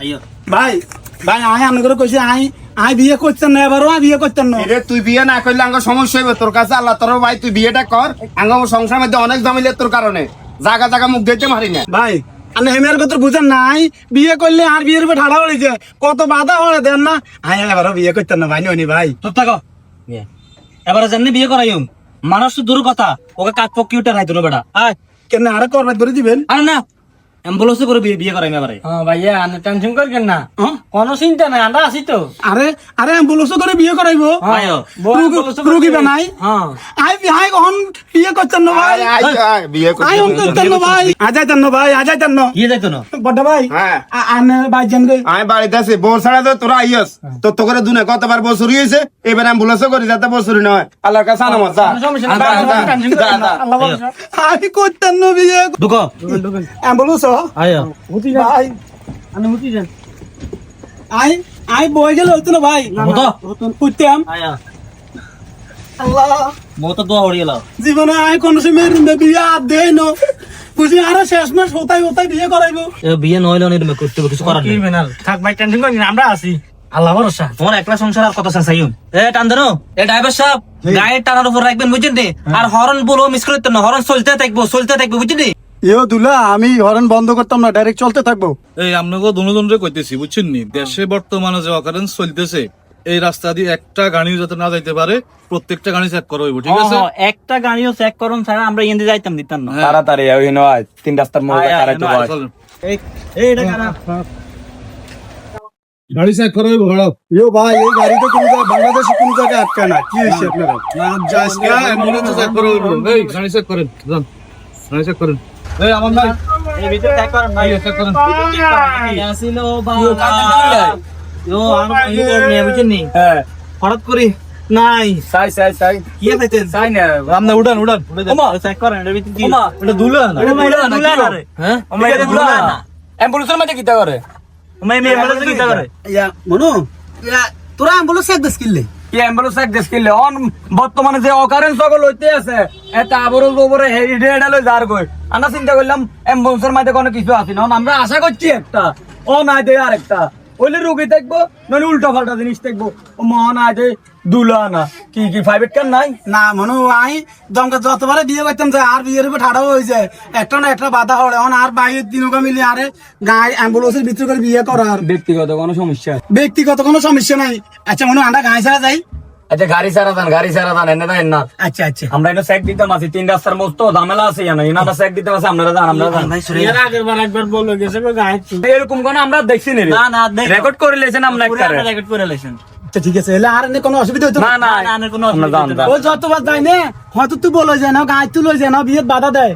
আইও ভাই ভাই আই আন করে কইছি আই আই বিয়ে করতেন না এবারও বিয়ে করতেন না। এরে তুই বিয়ে না করলে আঙ্গ সমস্যা হইবে তোর কাছে আল্লাহ তোর ভাই তুই বিয়েটা কর। আঙ্গ সংসার মধ্যে অনেক জমিলে তোর কারণে। জায়গা জায়গা মুখ দিতে মারি না। ভাই আপনি হেমের কথা বুঝেন নাই বিয়ে করলে আর বিয়ের উপর ঠাড়া পড়েছে কত বাধা হলে দেন না। আই এবারও বিয়ে করতেন না ভাই নি ভাই। চুপ থাকো। বিয়ে। এবারে বিয়ে করাইম মানুষ তো দূর কথা ওকে কাক পক্ষি উঠে রাইতো না বেটা। আয়। কেন আরে করবার ধরে দিবেন? আরে না অ্যাম্বুলেন্সে করে বিয়ে বিয়ে এবারে। হ্যাঁ ভাইয়া আপনি টেনশন করবেন না। হ্যাঁ? কোনো চিন্তা নাই আমরা আছি তো। আরে আরে অ্যাম্বুলেন্স করে বিয়ে করাইবো? বউ রুগী-। বানাই? হ্যাঁ আই আই কখন বিয়ে করতেন না ভাই? আয়, বিয়ে আই অন করতে ভাই ভাই যাইতো না। বড় ভাই হ্যাঁ। আনে ভাই জান বাড়িতে আছি ছাড়া তো তোরা আইস তো তো করে দুনে কতবার বছর হয়েছে এবার অ্যাম্বুলেন্সও করি যাতে বছর নয় আল্লাহর কাছে ভাই, না। আল্লাহ ভরসা। আই বিয়ে ঢুকো অ্যাম্বুলেন্স ভাই। আপনি হুতি যান। আই আই বই গেলে হইতো না ভাই। হতো। করতাম আয়া। আল্লাহ। মো দোয়া হড়ি গেল জীবনে আই কোন সময় বিয়ে আর দেই না। বুঝি আরে শেষ মাস হতাই হতাই বিয়ে করাইবো। বিয়ে নইলে অনেক তুমি করতে কিছু করার নেই। থাক ভাই টেনশন করেন আমরা আছি। আল্লাহ ভরসা। তোমার একলা সংসার আর কত এ এ ড্রাইভার সাহেব গায়ের টানার উপর রাখবেন বুঝছেন নি? আর হরন বলব মিস করতে না হরন চলতে থাকব চলতে থাকব বুঝছেন নি? ইও দুলা আমি হরেন বন্ধ করতাম না ডাইরেক্ট চলতে থাকব। এই আপনাকে দুজনরে কইতেছি বুঝছেন নি? দেশে বর্তমানে যে অকারেন্স চলতেছে এই রাস্তা দিয়ে একটা গাড়ি যাতে না যাইতে পারে প্রত্যেকটা গাড়ি চেক করা হইব ঠিক আছে? হ্যাঁ, একটা গাড়িও চেক করুন ছাড়া আমরা ইন্দি যাইতাম দিতাম না। হ্যাঁ, তাড়াতাড়ি ওই নয় তিন রাস্তার মোড়ে বয়। এইটা কারা? গাড়ি চেক করা হইব ইও ভাই এই গাড়ি তো কোন জায়গায় বাংলাদেশে কোন জায়গায় আটকা না কি হয়েছে আপনারা? আজকে অ্যাম্বুলেন্স চেক করা হইব। এই গাড়ি চেক করেন যান। গাড়ি চেক করেন। এই আমার ভাই এই ভিতরে চেক করেন ভাই। চেক করেন। আসিল বাবা। ইয়ো, আরও ইয়ো কর নিয়ে, বুঝছেন নি? হ্যাঁ। হঠাৎ করে নাই। চাই চাই চাই। কি পাইতেন চাই না। উঠান উঠে যান। ওমা। চেক করেন এর ভিতরে কি? ওমা, এটা দুলা না? এটা দুলা না রে। হ্যাঁ? ওমা, এটা দুলা না। অ্যাম্বুলেন্সের মধ্যে কিটা করে? ওমা, এই বলে কি করে? ইয়া মনু? ইয়া তোরা অ্যাম্বুলেন্স এক দেশ কিনলে কি অ্যাম্বুলেন্স অন যে অকারেন্স সকল আছে, এটা আবরল গোবরে হেডে হেডে লই যার চিন্তা করলাম অ্যাম্বুলেন্সের মধ্যে কোনো কিছু আছে না। আশা করছি একটা ও নাই দে আর একটা ওইলে রুগী দেখব, নইলে উল্টা ফাল্টা জিনিস দেখব। ও মহ নাই দে দুলা না কি কি প্রাইভেট কার নাই? না মনু আই দমকা যতবারে বিয়ে করতাম যে আর বিয়ের উপর ঠাড়া হয়ে যায়। একটা না একটা বাধা হলে এখন আর বাইরের দিনকা মিলে আরে গায়ে অ্যাম্বুলেন্সের ভিতরে করে বিয়ে করার। ব্যক্তিগত কোনো সমস্যা? ব্যক্তিগত কোনো সমস্যা নাই। আচ্ছা মনু আমরা গায়ে ছাড়া যাই? আচ্ছা গাড়ি সারা দান গাড়ি সারা দান এনে দেন না। আচ্ছা আচ্ছা। আমরা এটা চেক দিতাম আছি তিন রাস্তার মস্ত ঝামেলা আছে জানো এনারা চেক দিতে আছে আপনারা জান আমরা জান ভাই, সরে এর আগের বার একবার বলে গেছে এরকম কোন আমরা দেখছি না না। রেকর্ড করে লেছেন আমরা একটা রেকর্ড করে। লাইছেন আচ্ছা ঠিক আছে এলে আর কোনো অসুবিধা হইতো না? না কোনো অসুবিধা ও যতবার যায় না হয়তো তুই বলে যায় না গায়ে তুই লই যায় না বিয়ের বাধা দেয়।